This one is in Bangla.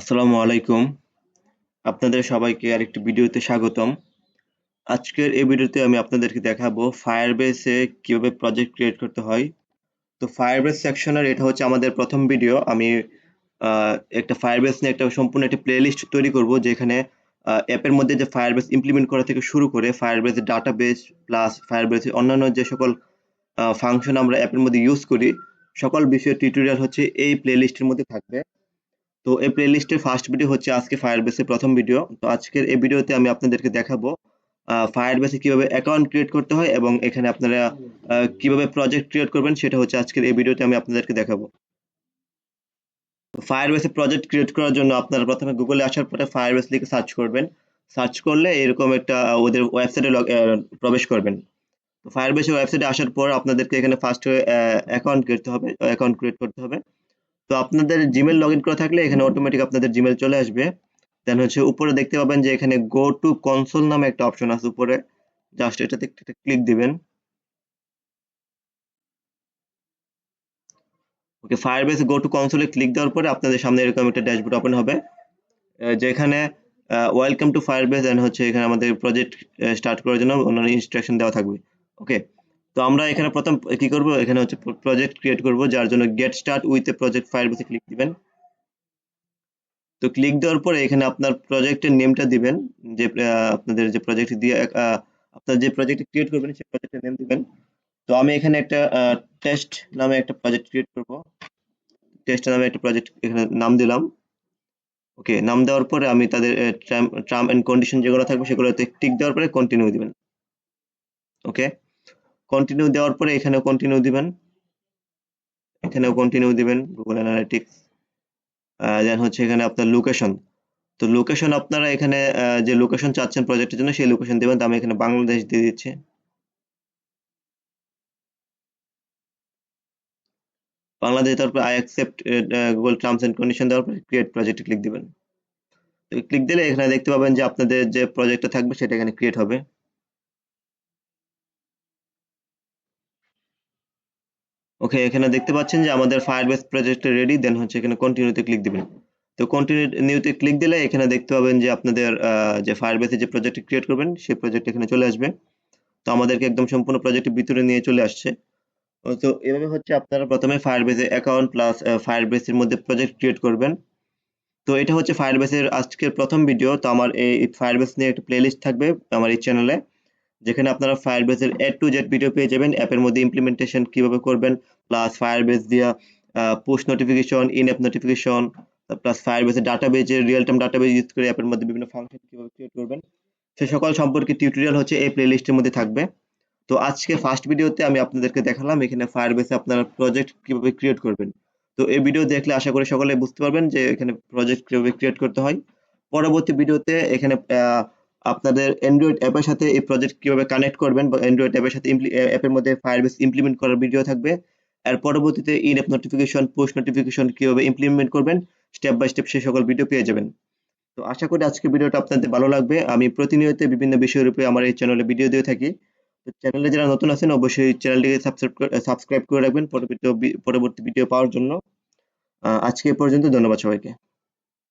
আসসালামু আলাইকুম। আপনাদের সবাইকে আরেকটি ভিডিওতে স্বাগতম। আজকের এই ভিডিওতে আমি আপনাদেরকে দেখাবো ফায়ারবেসে কীভাবে প্রজেক্ট ক্রিয়েট করতে হয়। তো ফায়ারবেস সেকশনের এটা হচ্ছে আমাদের প্রথম ভিডিও আমি একটা ফায়ারবেস নিয়ে একটা সম্পূর্ণ একটা প্লেলিস্ট তৈরি করব, যেখানে অ্যাপের মধ্যে যে ফায়ারবেস ইমপ্লিমেন্ট করা থেকে শুরু করে ফায়ারবেস ডাটাবেস প্লাস ফায়ারবেস অন্যান্য যে সকল ফাংশন আমরা অ্যাপের মধ্যে ইউজ করি, সকল বিষয়ের টিউটোরিয়াল হচ্ছে এই প্লেলিস্টের মধ্যে থাকবে। তো এই প্লেলিস্টের ফার্স্ট ভিডিও হচ্ছে আজকে ফায়ারবেসের প্রথম ভিডিও তো আজকের এই ভিডিওতে আমি আপনাদেরকে দেখাবো ফায়ারবেসে কীভাবে অ্যাকাউন্ট ক্রিয়েট করতে হয় এবং এখানে আপনারা কীভাবে প্রজেক্ট ক্রিয়েট করবেন সেটা হচ্ছে আজকের এই ভিডিওতে আমি আপনাদেরকে দেখাবো। ফায়ারবেসে প্রজেক্ট ক্রিয়েট করার জন্য আপনারা প্রথমে গুগলে আসার পরে ফায়ারবেস লিখে সার্চ করবেন। সার্চ করলে এরকম একটা ওদের ওয়েবসাইটে প্রবেশ করবেন। ফায়ারবেসের ওয়েবসাইটে আসার পর আপনাদেরকে এখানে ফার্স্ট অ্যাকাউন্ট করতে হবে অ্যাকাউন্ট ক্রিয়েট করতে হবে। তো আপনাদের জিমেল লগ ইন করা থাকলে এখানে অটোমেটিক আপনাদের জিমেল চলে আসবে। দেন হচ্ছে উপরে দেখতে পাবেন যে এখানে গো টু কনসোল নামে একটা অপশন আছে উপরে। জাস্ট এটাতে একটা ক্লিক দিবেন। ওকে ফায়ারবেস গো টু কনসোলে ক্লিক দেওয়ার পরে আপনাদের সামনে এরকম একটা ড্যাশবোর্ড ওপেন হবে। যেখানে ওয়েলকাম টু ফায়ারবেস এন্ড হচ্ছে এখানে আমাদের প্রজেক্ট স্টার্ট করার জন্য ওনার ইনস্ট্রাকশন দেওয়া থাকবে। ওকে তো আমরা এখানে প্রথম কি করব? এখানে হচ্ছে প্রজেক্ট ক্রিয়েট করব, যার জন্য get start with a project ফায়ারবেসে click দিবেন। তো ক্লিক দেওয়ার পরে এখানে আপনার প্রজেক্টের নেমটা দিবেন। যে আপনাদের যে প্রজেক্ট দিয়ে আপনার যে প্রজেক্ট ক্রিয়েট করবেন, সেই প্রজেক্টের নেম দিবেন। তো আমি এখানে একটা টেস্ট নামে একটা প্রজেক্ট ক্রিয়েট করব। টেস্ট নামে একটা প্রজেক্ট এখানে নাম দিলাম। ওকে নাম দেওয়ার পরে আমি তাদের টার্ম এন্ড কন্ডিশন যেগুলো থাকবে সেগুলোতে টিক দেওয়ার পরে কন্টিনিউ দিবেন। ওকে কন্টিনিউ দেওয়ার পরে এখানে কন্টিনিউ দিবেন। এখানেও কন্টিনিউ দিবেন গুগল অ্যানালিটিক্স দেন হচ্ছে এখানে আপনার লোকেশন তো লোকেশন আপনারা এখানে যে লোকেশন চাচ্ছেন প্রজেক্টের জন্য সেই লোকেশন দেবেন। তো আমি এখানে বাংলাদেশ দিয়ে দিচ্ছি। বাংলাদেশ দেওয়ার পর I accept Google terms and condition দেওয়ার পর ক্রিয়েট প্রজেক্টে ক্লিক দিবেন। তো ক্লিক দিলে এখানে দেখতে পাবেন যে আপনাদের যে প্রজেক্টটা থাকবে সেটা এখানে ক্রিয়েট হবে। ওকে এখানে দেখতে পাচ্ছেন যে আমাদের ফায়ারবেস প্রজেক্ট রেডি দেন হচ্ছে এখানে কন্টিনিউতে ক্লিক দিবেন। তো কন্টিনিউতে ক্লিক দিলে এখানে দেখতে পাবেন যে আপনাদের যে ফায়ারবেসে যে প্রজেক্ট ক্রিয়েট করবেন, সেই প্রজেক্ট এখানে চলে আসবে। তো আমাদেরকে একদম সম্পূর্ণ প্রজেক্টের ভিতরে নিয়ে চলে আসছে। তো এভাবে হচ্ছে আপনারা প্রথমে ফায়ারবেসে অ্যাকাউন্ট প্লাস ফায়ারবেসের মধ্যে প্রজেক্ট ক্রিয়েট করবেন। তো এটা হচ্ছে ফায়ারবেসের আজকের প্রথম ভিডিও তো আমার এই ফায়ারবেস নিয়ে একটা প্লেলিস্ট থাকবে আমার এই চ্যানেলে যেখানে আপনারা ফায়ারবেসের এ টু জেড ভিডিও পেয়ে যাবেন। অ্যাপের মধ্যে ইমপ্লিমেন্টেশন কীভাবে করবেন প্লাস ফায়ারবেস দিয়া post notification in app notification plus ফায়ারবেসের ডাটাবেজের রিয়েল টাইম ডাটাবেজ ইউজ করে অ্যাপের মধ্যে বিভিন্ন ফাংশন কীভাবে ক্রিয়েট করবেন। সে সকল সম্পর্কে টিউটোরিয়াল হচ্ছে এই প্লেলিস্টের মধ্যে থাকবে। তো আজকে ফার্স্ট ভিডিওতে আমি আপনাদেরকে দেখালাম এখানে ফায়ারবেসে আপনারা প্রজেক্ট কীভাবে ক্রিয়েট করবেন। তো এই ভিডিও দেখলে আশা করি সকলে বুঝতে পারবেন যে এখানে প্রজেক্ট কীভাবে ক্রিয়েট করতে হয়। পরবর্তী ভিডিওতে এখানে আপনাদের অ্যান্ড্রয়েড অ্যাপের সাথে এই প্রজেক্ট কীভাবে কানেক্ট করবেন বা অ্যান্ড্রয়েড অ্যাপের সাথে অ্যাপের মধ্যে ফায়ারবেস ইমপ্লিমেন্ট করার ভিডিও থাকবে। আর পরবর্তীতে in app notification post notification কীভাবে ইমপ্লিমেন্ট করবেন স্টেপ বাই স্টেপ সেই সকল ভিডিও পেয়ে যাবেন। তো আশা করি আজকে ভিডিওটা আপনাদের ভালো লাগবে। আমি প্রতিনিয়ত বিভিন্ন বিষয়ের উপরে আমার এই চ্যানেলে ভিডিও দিয়ে থাকি। তো চ্যানেলে যারা নতুন আছেন, অবশ্যই চ্যানেলটিকে সাবস্ক্রাইব করে রাখবেন পরবর্তী পরবর্তী ভিডিও পাওয়ার জন্য। আজকে পর্যন্ত ধন্যবাদ সবাইকে।